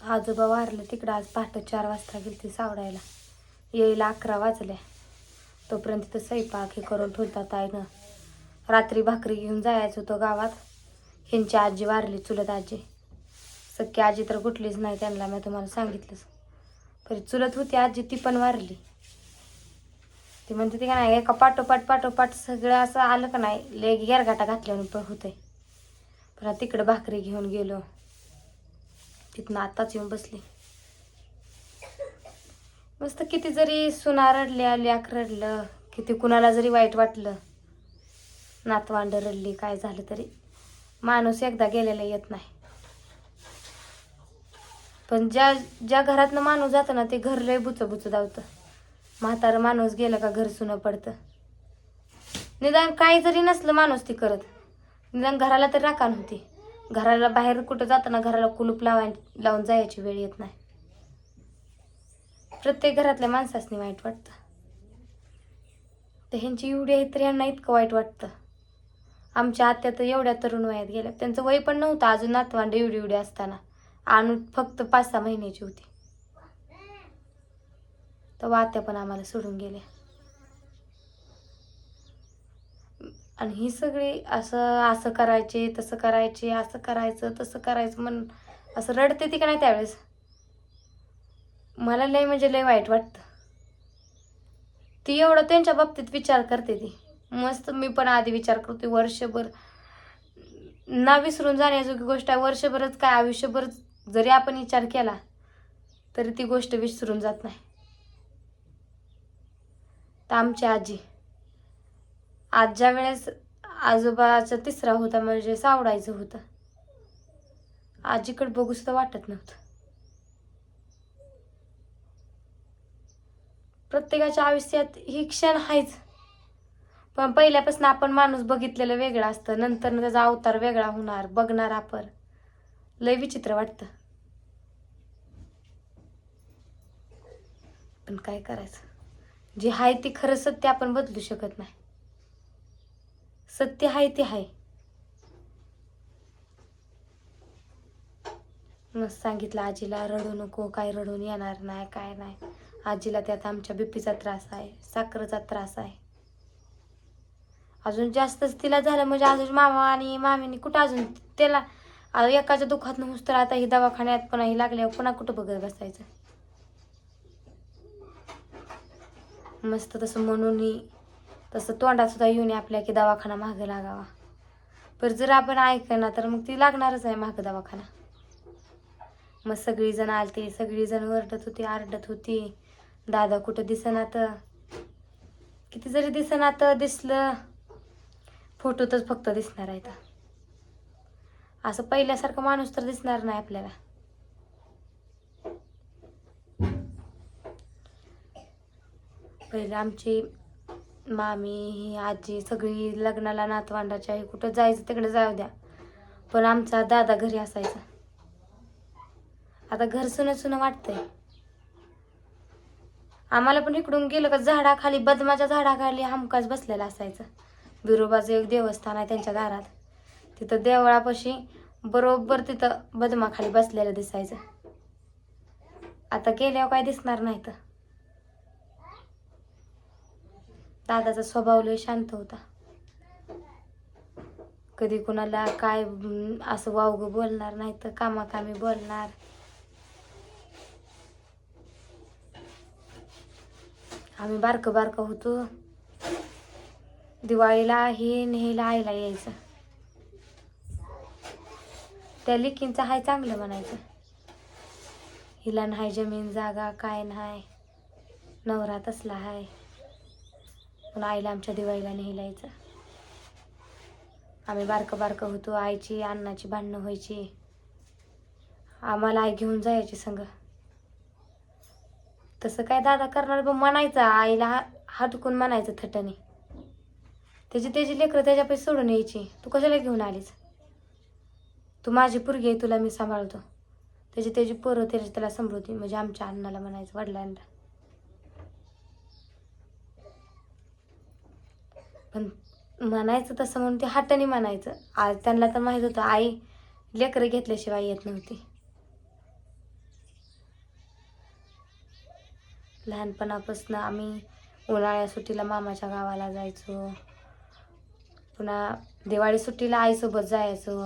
आजोबा वारलं तिकडं आज पहाटे चार वाजता गेली सावडायला येईला अकरा वाजल्या तोपर्यंत तिथं स्वयंपाक हे करून ठेवतात ताईनं. रात्री भाकरी घेऊन जायचं होतं गावात. ह्यांची आजी वारली चुलत आजी. सख्खी आजी तर कुठलीच नाही त्यांना मी तुम्हाला सांगितलंच. तरी चुलत होती आजी ती पण वारली. ती म्हणते ती का नाही एका पाठोपाठ पाठोपाठ सगळं असं आलं का नाही लेग गेरगाटा घातल्यावर पण होतंय. पण तिकडं भाकरी घेऊन गेलो. तिथनं आताच येऊन बसली. मस्त किती जरी सुना रडल्या लॅक रडलं किती कुणाला जरी वाईट वाटलं नातवांड रडली काय झालं तरी माणूस एकदा गेलेला येत नाही. पण ज्या ज्या घरातनं माणूस जातं ना ते घर लय बुच बुच धावतं. म्हातारं माणूस गेलं का घर सुनं पडतं. निदान काही जरी नसलं माणूस ती करत. निदान घराला तर राखण होती. घराला बाहेर कुठं जाताना घराला कुलूप लावाय लावून जायची वेळ येत नाही. प्रत्येक घरातल्या माणसासनी वाईट वाटतं. तर ह्यांची एवढी आहे तर यांना इतकं वाईट वाटतं. आमच्या आत्या तर एवढ्या तरुण वयात गेल्या. त्यांचं वय पण नव्हतं अजून नातवांड एवढी एवढी असताना. आणू फक्त पाच सहा महिन्याची होती. तर आत्या पण आम्हाला सोडून गेल्या. आणि ही सगळी असं असं करायचे तसं करायचे असं करायचं तसं करायचं म्हण असं रडते ती का नाही त्यावेळेस? मला लय म्हणजे लय वाईट वाटतं. ती एवढं त्यांच्या बाबतीत विचार करते ती. मस्त मी पण आधी विचार करते वर्षभर ना विसरून जाण्याजोगी गोष्ट आहे वर्षभरच काय आयुष्यभर जरी आपण विचार केला तरी ती गोष्ट विसरून जात नाही. तर आमची आजी आजच्या वेळेस आजोबाचा तिसरा होता म्हणजे सावडायचं होतं. आजीकडे बघू सुद्धा वाटत नव्हतं. प्रत्येकाच्या आयुष्यात ही क्षण आहेच. पण पहिल्यापासून आपण माणूस बघितलेलं वेगळं असतं. नंतर त्याचा अवतार वेगळा होणार. बघणार आपण. लय विचित्र वाटतं. पण काय करायचं? जे आहे ती खरं सत्य आपण बदलू शकत नाही. सत्य आहे ते आहे. मग सांगितलं आजीला रडू नको काय रडून येणार नाही काय नाही. आजीला त्यात आमच्या बीपीचा त्रास आहे साखरेचा त्रास आहे. अजून जास्तच तिला झालं म्हणजे अजून मामा आणि मामीने कुठं अजून त्याला एकाच्या दुखात नव्हतं तर आता ही दवाखान्यात पण ही लागल्यावर पुन्हा कुठं बघत बसायचं? मस्त तसं म्हणूनही तसं तोंडातसुद्धा येऊन आपल्या की दवाखाना मागं लागावा. पर जर आपण ऐकना तर मग ती लागणारच आहे मागं दवाखाना. मग सगळीजण आलती सगळीजण ओरडत होती आरडत होती. दादा कुठं दिसना तर किती जरी दिसना तर दिसलं फोटोतच फक्त दिसणार आहे तर असं पहिल्यासारखं माणूस तर दिसणार नाही आपल्याला. पहिले आमची मामी आजी सगळी लग्नाला नातवांडाच्या आहे कुठं जायचं तिकडे जाऊ द्या. पण आमचा दादा घरी असायचा. आता घर सुन सुन वाटतंय. आम्हाला पण इकडून गेलं का झाडाखाली बदमाच्या झाडाखाली हमकाच बसलेला असायचं. बिरोबाचं एक देवस्थान आहे त्यांच्या दारात तिथं देवळापाशी बरोबर तिथं बदमाखाली बसलेलं दिसायचं. आता गेल्यावर काय दिसणार नाही तर दादाचा स्वभाव लय शांत होता. कधी कुणाला काय असं वावग बोलणार नाही तर कामाकामी बोलणार. आम्ही बारकं बारकं होतो. दिवाळीला हे नेहला आईला यायचं. त्या लिकींचं हाय चांगलं म्हणायचं. हिला नाही जमीन जागा काय नाही. नवरा तसला हाय. पण आईला आमच्या दिवाळीला नेहलायचं आम्ही बारकं बारकं होतो आईची अन्नाची भांडणं व्हायची. आम्हाला आई घेऊन जायची संग. तसं काय दादा करणार पण म्हणायचं आईला हा- हटकून म्हणायचं थटणी त्याची त्याची लेकरं त्याच्यापैकी सोडून यायची. तू कशाला घेऊन आलीस? तू माझी पुरगी आहे तुला मी सांभाळतो. त्याची त्याची पोरं त्याची त्याला समृद्धी म्हणजे आमच्या अण्णाला म्हणायचं वडिलांना. पण म्हणायचं तसं म्हणून ते हाताने म्हणायचं. आज त्यांना तर माहीत होतं आई लेकरं घेतल्याशिवाय येत नव्हती. लहानपणापासून आम्ही उन्हाळ्या सुट्टीला मामाच्या गावाला जायचो. पुन्हा दिवाळी सुट्टीला आईसोबत जायचो.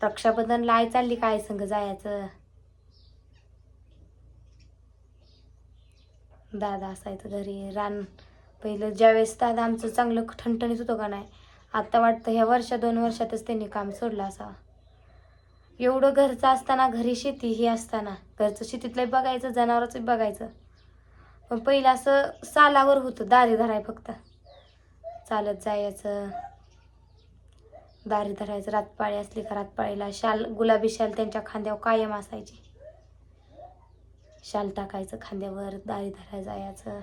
रक्षाबंधनला आई चालली का आई संग जायचं? दादा असायचं घरी रान पहिलं ज्यावेळेस दादा आमचं चांगलं ठणठणीत होतं का नाही आता वाटतं ह्या वर्षा दोन वर्षातच त्यांनी काम सोडलं असावं. एवढं घरचं असताना घरी शेती ही असताना घरचं शेतीतलंही बघायचं जनावराचं बघायचं. पण पहिलं असं सालावर होतं दारी धराय फक्त. चालत जायचं. दारी धरायचं रातपाळी असली का रातपाळीला शाल गुलाबी शाल त्यांच्या खांद्यावर कायम असायची. शाल टाकायचं खांद्यावर दारी धरायला जायचं.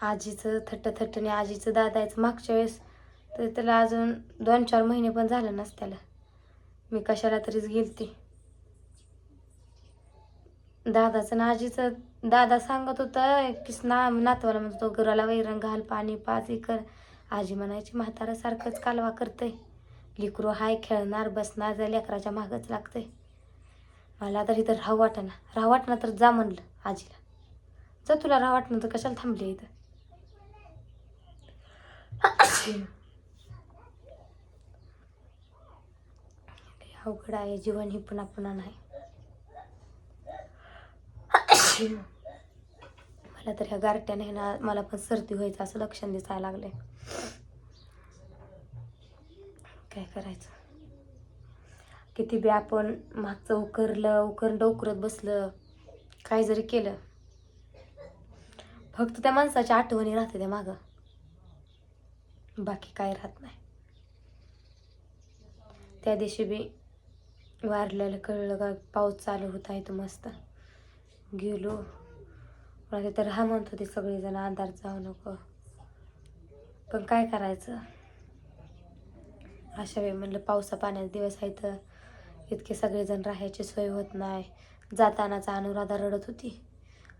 आजीचं थट्ट थट्टने आजीचं दादायचं मागच्या वेळेस तर त्याला अजून दोन चार महिने पण झालं नस त्याला मी कशाला तरीच गेलती. दादाचं ना आजीचं दादा सांगत होतं की ना नातवाला म्हणतो तो घराला वैरण घाल पाणी पाच कर आजी म्हणायची म्हातारा सारखंच कालवा करतंय. लिकरू हाय खेळणार बसणार त्या लेकराच्या मागच लागतंय. मला तर इथं राहू वाटना राहू वाटना तर जा म्हणलं आजीला. जा तुला राहू वाटणं तर कशाला थांबली इथं? अवघड आहे जीवन ही पुन्हा पुन्हा नाही. मला तर ह्या गारट्याने ना मला पण सर्दी व्हायचं असं लक्षण दिसायला लागले काय करायचं? किती बी आपण मागचं उकरलं उकरंड उकरत बसलं काय जरी केलं फक्त त्या माणसाच्या आठवणी राहते त्या मागं. बाकी काय राहत नाही. त्या दिवशी बी वारलेलं कळलं का पाऊस चालू होता इथं मस्त. गेलो. मला तिथं राहा म्हणत होते सगळेजण आधार जाऊ नको. पण काय करायचं? अशा वेळी म्हणलं पावसा पाण्याचे दिवस आहे तर इतके सगळेजण राहायची सोय होत नाही. जातानाचा अनुराधा रडत होती.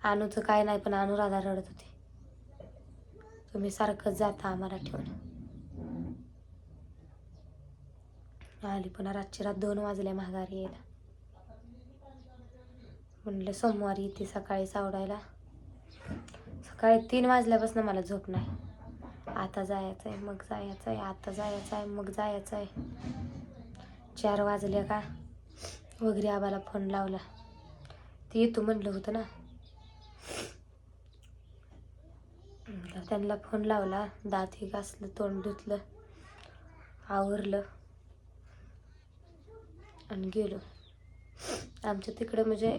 अनुचं काय नाही पण अनुराधा रडत होती. तुम्ही सारखंच जाता आम्हाला ठेवून. आली पुन्हा रातची रात दोन वाजले माघारी यायला. म्हणलं सोमवारी येते सकाळी सावडायला सकाळी तीन वाजल्यापासून मला झोप नाही. आता जायचं आहे मग जायचं आहे आता जायचं आहे मग जायचं आहे चार वाजले का? वगैरे आबाला फोन लावला. ते येतो म्हणलं होतं ना. तर त्यांना फोन लावला दात हे घासलं तोंड धुतलं आवरलं. आणि गेलो. आमच्या तिकडं म्हणजे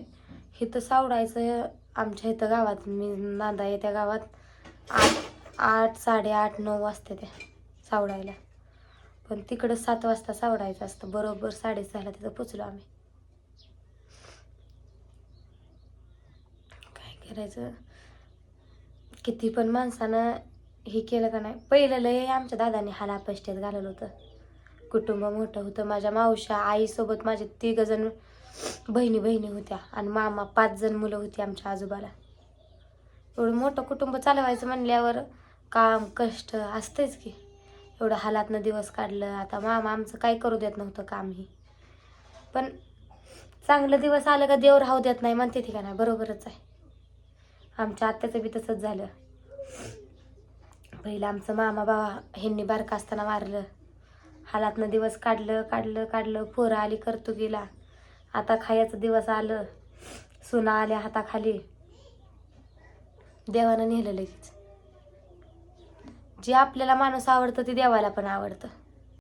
इथं सावडायचं आमच्या इथं गावात मी नांदा आहे त्या गावात आठ आठ साडेआठ नऊ वाजते त्या सावडायला. पण तिकडं सात वाजता सावडायचं असतं. बरोबर साडेसहाला तिथं पोचलो आम्ही. काय करायचं? किती पण माणसानं हे केलं का नाही. पहिलं लय आमच्या दादाने हाला पष्टीत घालवलं होतं. कुटुंब मोठं होतं. माझ्या मावशा आईसोबत माझे तिघजण बहिणी बहिणी होत्या आणि मामा पाच जण मुलं होती आमच्या आजोबाला. एवढं मोठं कुटुंब चालवायचं म्हणल्यावर काम कष्ट असतेच की. एवढं हालातनं दिवस काढलं. आता मामा आमचं काय करू देत नव्हतं कामही. पण चांगलं दिवस आलं का देव राहू देत नाही म्हणते ती का नाही. बरोबरच आहे. आमच्या आत्याचं बी तसंच झालं. पहिलं आमचं मामा बाबा ह्यांनी बारका असताना वारलं हालातनं दिवस काढलं काढलं काढलं पोरं आली करतो गेला आता खायचं दिवस आलं. सुना आल्या हाताखाली. देवानं नेलं लगेच. जे आपल्याला माणूस आवडतं ते देवाला पण आवडतं.